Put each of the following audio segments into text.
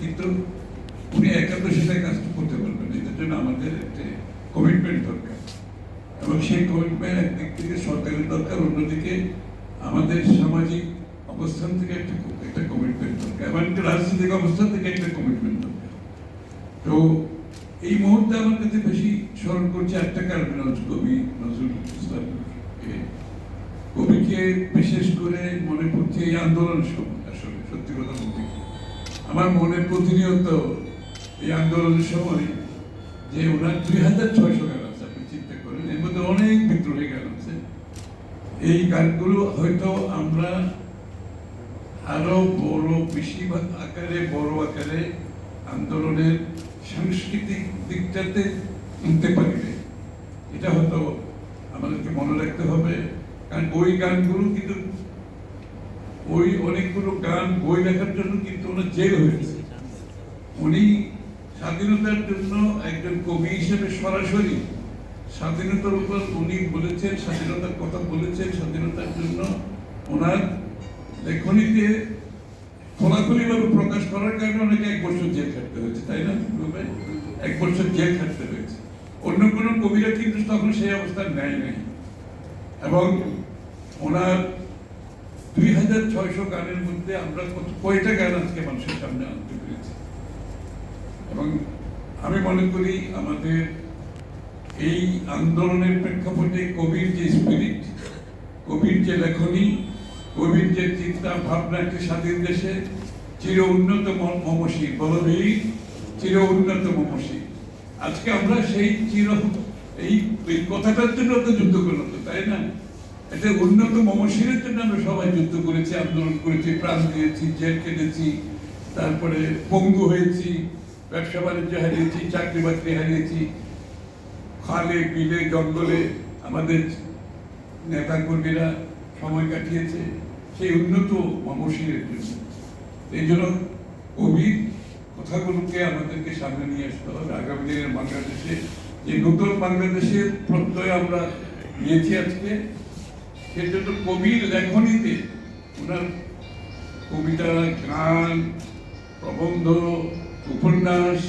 কিন্তু উনি একাদশীতে কাজটা করতে পারবেন। এটার জন্য আমাদের একটা কমিটমেন্ট দরকার। এবং সেই কমিটমেন্ট একদিক থেকে সরকারের দরকার, অন্যদিকে আমাদের সামাজিক অবস্থান থেকে একটা একটা কমিটমেন্ট দরকার। একটা রাজনৈতিক অবস্থান থেকে একটা কমিটমেন্ট দরকার। তো এই মুহূর্তে আমার কাছে বেশি স্মরণ করছে একটা কারণে কবি নজরুল ইসলাম কবিকে বিশেষ করে মনে পড়ছে এই আন্দোলন সময় আসলে সত্যি কথা বলতে কি। আমার মনে প্রতিনিয়ত এই আন্দোলনের সময় যে ওনার দুই হাজার ছয়শো গান আছে, আপনি চিন্তা করেন, এর মধ্যে অনেক বিদ্রোহী গান আছে। এই গানগুলো হয়তো আমরা আরও বড়, বেশি আকারে, বড় আকারে আন্দোলনের সাংস্কৃতিক দিকটাতে আনতে পারিনি এটা হয়তো আমাদেরকে মনে রাখতে হবে। কারণ ওই গানগুলো কিন্তু ওই অনেকগুলো গান, বই লেখার জন্য কিন্তু ওনার জেল হয়েছে উনি স্বাধীনতার জন্য একজন কবি হিসেবে সরাসরি স্বাধীনতার উপর উনি বলেছেন, স্বাধীনতার কথা বলেছেন, স্বাধীনতার জন্য ওনার লেখনীতে খোলাখুলি ভাবে প্রকাশ করার কারণে অনেকে এক বছর জেল খাটতে হয়েছে, তাই না এক বছর জেল খাটতে হয়েছে। অন্য কোনো কবিরা কিন্তু তখন সেই অবস্থান নেয় নাই। এবং ওনার দুই হাজার ছয়শো গানের মধ্যে আমরা কয়টা গান আজকে মানুষের সামনে আনতে পেরেছি। এবং আমি মনে করি আমাদের এই আন্দোলনের প্রেক্ষাপটে কবির যে স্পিরিট কবির যে লেখনী, কবির যে চিন্তা ভাবনা একটি স্বাধীন দেশে, চির উন্নত ম- মমশীর বলবীর, চির উন্নত মমশীর আজকে আমরা সেই চির এই কথাটার জন্য তো যুদ্ধ করলাম তাই না? এটা উন্নত মমশীরের জন্য আমরা সবাই যুদ্ধ করেছি, আন্দোলন করেছি, প্রাণ দিয়েছি, জেল কেটেছি তারপরে পঙ্গু হয়েছি, ব্যবসা বাণিজ্য হারিয়েছি, চাকরি বাকরি হারিয়েছি, খালে, বিলে, জঙ্গলে আমাদের নেতা কর্মীরা সময় কাটিয়েছে, সেই উন্নত মমশিরের জন্য। এই জন্য কবির কথাগুলোকে আমাদেরকে সামনে নিয়ে আসতে হবে। আগামী দিনের বাংলাদেশে, যে নতুন বাংলাদেশের প্রত্যয় আমরা নিয়েছি আজকে সেজন্য কবির লেখনীতে। ওনার কবিতা গান, প্রবন্ধ, উপন্যাস,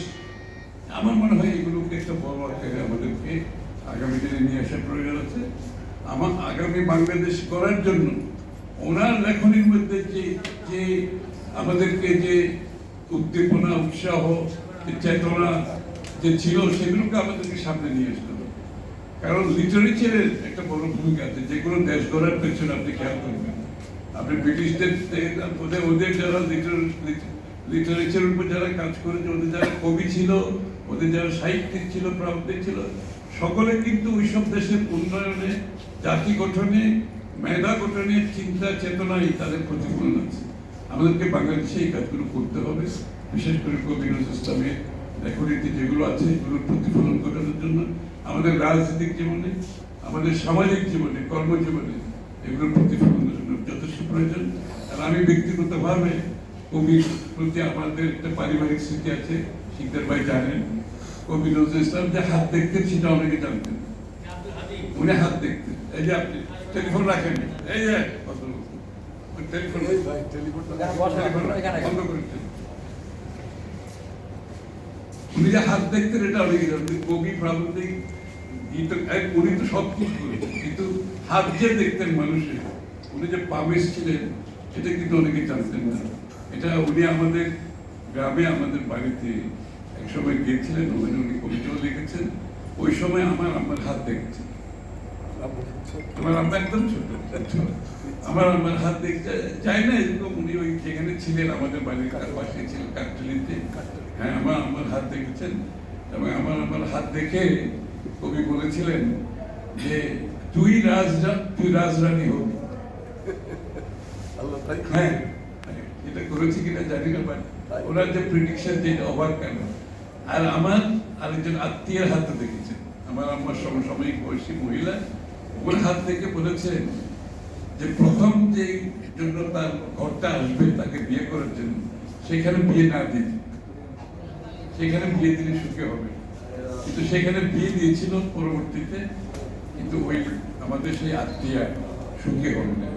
আমার মনে হয় এগুলোকে একটা বড় আকারে আমাদেরকে আগামী দিনে নিয়ে আসার প্রয়োজন আছে। আমার আগামী বাংলাদেশ করার জন্য ওনার লেখনীর মধ্যে যে যে আমাদেরকে যে উদ্দীপনা, উৎসাহ, যে চেতনা যে ছিল, সেগুলোকে আমাদেরকে সামনে নিয়ে আসতে কারণ লিটারেচারের একটা বড় ভূমিকা আছে। যেগুলো দেশ গড়ার পেছনে আপনি খেয়াল করবেন। আপনি ব্রিটিশদের ওদের ওদের যারা লিটারেচার উপর যারা কাজ করেছে, ওদের যারা কবি ছিল, ওদের যারা সাহিত্যিক ছিল প্রান্তিক ছিল, সকলে কিন্তু ওইসব দেশের উন্নয়নে, জাতি গঠনে, মেধা গঠনে চিন্তা, চেতনায় তাদের প্রতিফলন আছে। আমাদেরকে বাংলাদেশে এই কাজগুলো করতে হবে। বিশেষ করে কবি নজরুল ইসলামের লেখনীতে যেগুলো আছে, এগুলোর প্রতিফলন ঘটানোর জন্য আমাদের রাজনৈতিক জীবনে আমাদের সামাজিক জীবনে কর্মজীবনে এগুলোর প্রতিফলনের জন্য যথেষ্ট প্রয়োজন। আর আমি ব্যক্তিগতভাবে কবির প্রতি আমাদের একটা পারিবারিক স্মৃতি আছে শিকদার ভাই জানেন কবি নজরুল ইসলাম যে হাত দেখতেন সেটা অনেকে জানতেন। উনি হাত দেখতেন। এই যে আপনি টেলিফোন রাখেন এই যে টেলিফোন টেলিফোন বন্ধ করে যে হাত দেখতেন এটা অনেকে কবি প্রাবন্ধিক উনি তো সব কিছু করেছেন কিন্তু হাত যে দেখতেন মানুষের, উনি যে পামেশ ছিলেন এটা কিন্তু অনেকে জানতেন না। এটা উনি আমাদের গ্রামে, আমাদের বাড়িতে এক সময় গিয়েছিলেন ওখানে উনি কবিতাও লিখেছেন। ওই সময় আমার আমার হাত দেখেছেন। আমার আম্মা একদম ছোট আমার আমার হাত দেখতে চাই না এরকম উনি ওই যেখানে ছিলেন আমাদের বাড়ির পাশে ছিলেন হ্যাঁ আমার আমার হাত দেখেছেন। এবং আমার আমার হাত দেখে কবি বলেছিলেন যে তুই রাজরা তুই রাজরানী হবি। হ্যাঁ এটা করেছি কিনা জানি না বাট ওনার যে প্রিডিকশন যে অবাক কেন। আর আমার আরেকজন আত্মীয়ের হাতে দেখেছেন। আমার আমার সমসাময়িক বয়সী মহিলা ওর হাত থেকে বলেছেন যে প্রথম যে জন্য তার ঘরটা আসবে, তাকে বিয়ে করার জন্য, সেখানে বিয়ে না দিতে সেখানে বিয়ে দিলে সুখে হবে। কিন্তু সেখানে বিয়ে দিয়েছিল পরবর্তীতে, কিন্তু ওই আমাদের সেই আত্মীয়া সুখী হবে না।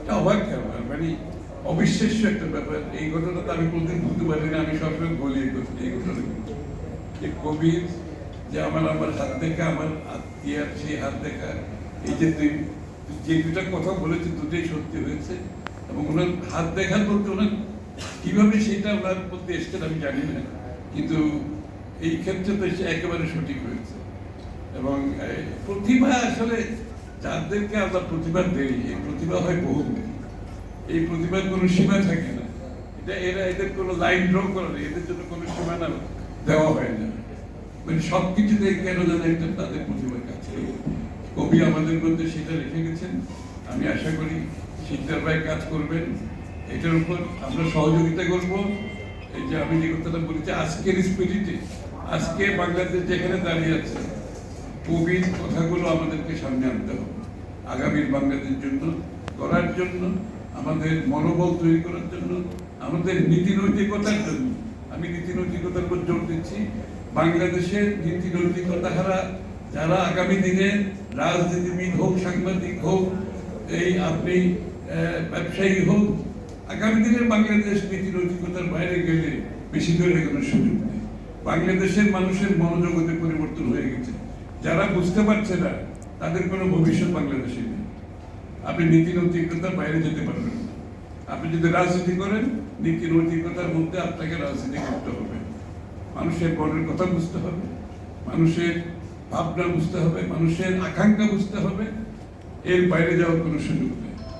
এটা অবাক ব্যাপার মানে অবিশ্বাস্য একটা ব্যাপার। এই ঘটনাটা আমি কোনদিন ভুলতে পারি না আমি সবসময় বলি এই ঘটনাগুলো যে কবির যে আমার আমার হাত দেখা, আমার আত্মীয়ার সেই হাত দেখা এই যে দুই, যে দুটা কথা বলেছে, দুটোই সত্যি হয়েছে এবং ওনার হাত দেখার বলতে ওনার কীভাবে সেটা ওনার মধ্যে এসছেন আমি জানি না, কিন্তু এই ক্ষেত্রে তো সে একেবারে সঠিক হয়েছে। এবং প্রতিভা আসলে যাদেরকে আমরা প্রতিভা দেই, এই প্রতিভা হয় বহুমুখী। এই প্রতিভার কোনো সীমা থাকে না। এটা এরা এদের কোনো লাইন ড্র করে না, এদের জন্য কোনো সীমানা দেওয়া হয় না। মানে সব কিছুতে কেন যেন একটা তাদের প্রতিভার কাছে কবি আমাদের মধ্যে সেটা রেখে গেছেন। আমি আশা করি শিকদার ভাই কাজ করবেন। এটার উপর আমরা সহযোগিতা করব। এই যে আমি যে কথাটা বলেছি, আজকের স্পিরিটে, আজকে বাংলাদেশ যেখানে দাঁড়িয়ে আছে, কবির কথাগুলো আমাদেরকে সামনে আনতে হবে। আগামীর বাংলাদেশের জন্য, করার জন্য, আমাদের মনোবল তৈরি করার জন্য, আমাদের নীতি নৈতিকতার জন্য। আমি নীতি নৈতিকতার উপর জোর দিচ্ছি। বাংলাদেশের নীতি নৈতিকতা হারা যারা আগামী দিনে রাজনীতিবিদ হোক, সাংবাদিক হোক, এই আপনি ব্যবসায়ী হোক, আগামী দিনে বাংলাদেশ নীতি নৈতিকতার বাইরে গেলে বেশি করে কোনো সুযোগ নেই। বাংলাদেশের মানুষের মনোজগতে পরিবর্তন হয়ে গেছে। যারা বুঝতে পারছে না, তাদের কোনো ভবিষ্যৎ বাংলাদেশে নেই। আপনি নীতি নৈতিকতার বাইরে যেতে পারবেন আপনি যদি রাজনীতি করেন নীতি নৈতিকতার মধ্যে আপনাকে রাজনীতি করতে হবে। মানুষের মনের কথা বুঝতে হবে। মানুষের ভাবনা বুঝতে হবে মানুষের আকাঙ্ক্ষা বুঝতে হবে এর বাইরে যাওয়ার কোনো সুযোগ নেই।